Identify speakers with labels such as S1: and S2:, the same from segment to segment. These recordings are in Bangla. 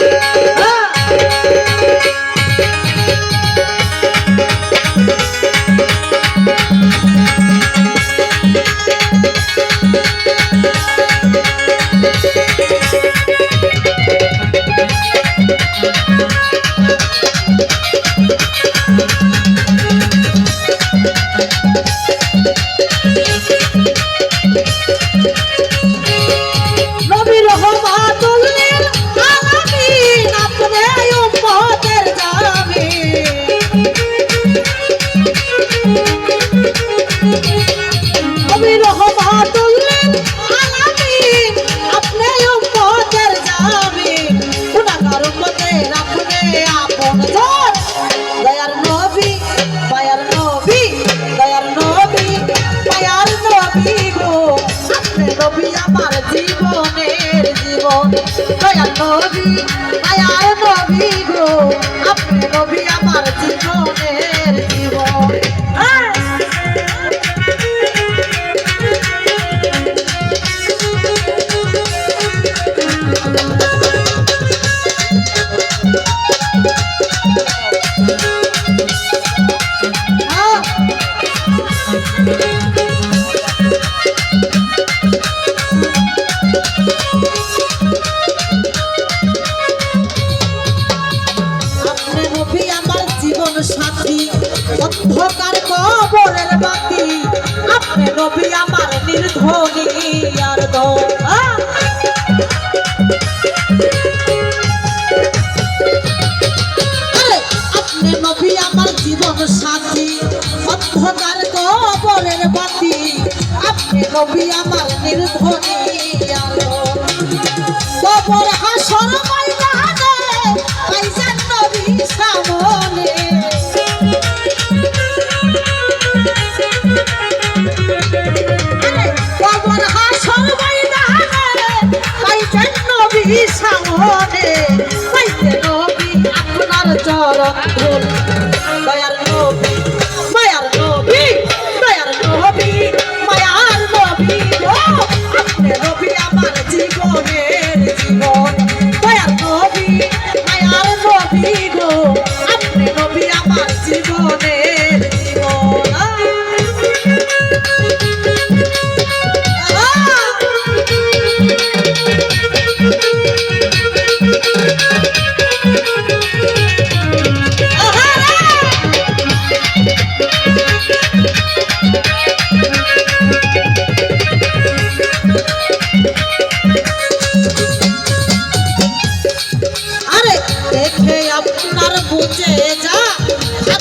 S1: নবী নবী আমার জীবনের জীবন? দয়ার নবী দয়ার নবী গো আপনি নবী আমার জীবনের জীবন? আর দোয়া আপনি নবী, আমার জীবন সাথী, অন্ধকার কবরের বাতি। আপনি নবী, আমার নির্ধনী কবর হাসর ধুল দয়ার নবী মায়ার নবী দয়ার নবী মায়ার নবী আপনি নবী আমার জীবনের জীবন। দয়ার নবী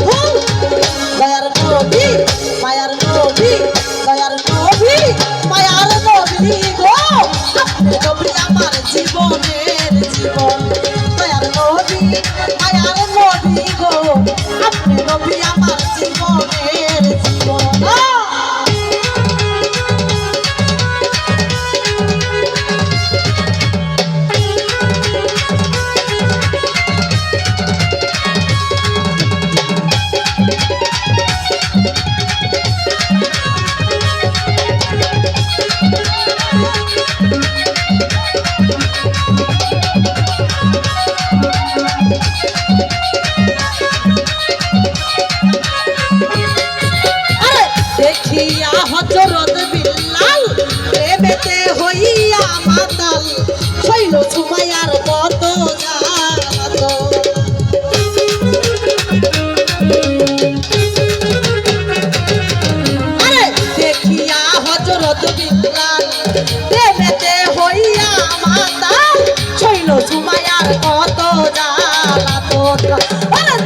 S1: ধুল দয়ার নবী মায়ার নবী দয়ার নবী মায়ার নবী গো। আপনি নবী আমার জীবনের জীবন। দেখিয়া হজরত বিল্লাল, প্রেমেতে হইয়া মাতাল, শৈল সুমাইয়ার কত জাত দেখিয়া হজরত বিল্লাল, প্রেমেতে হইয়া মাতাল, শৈল সুমাইয়ার কত জাত আরে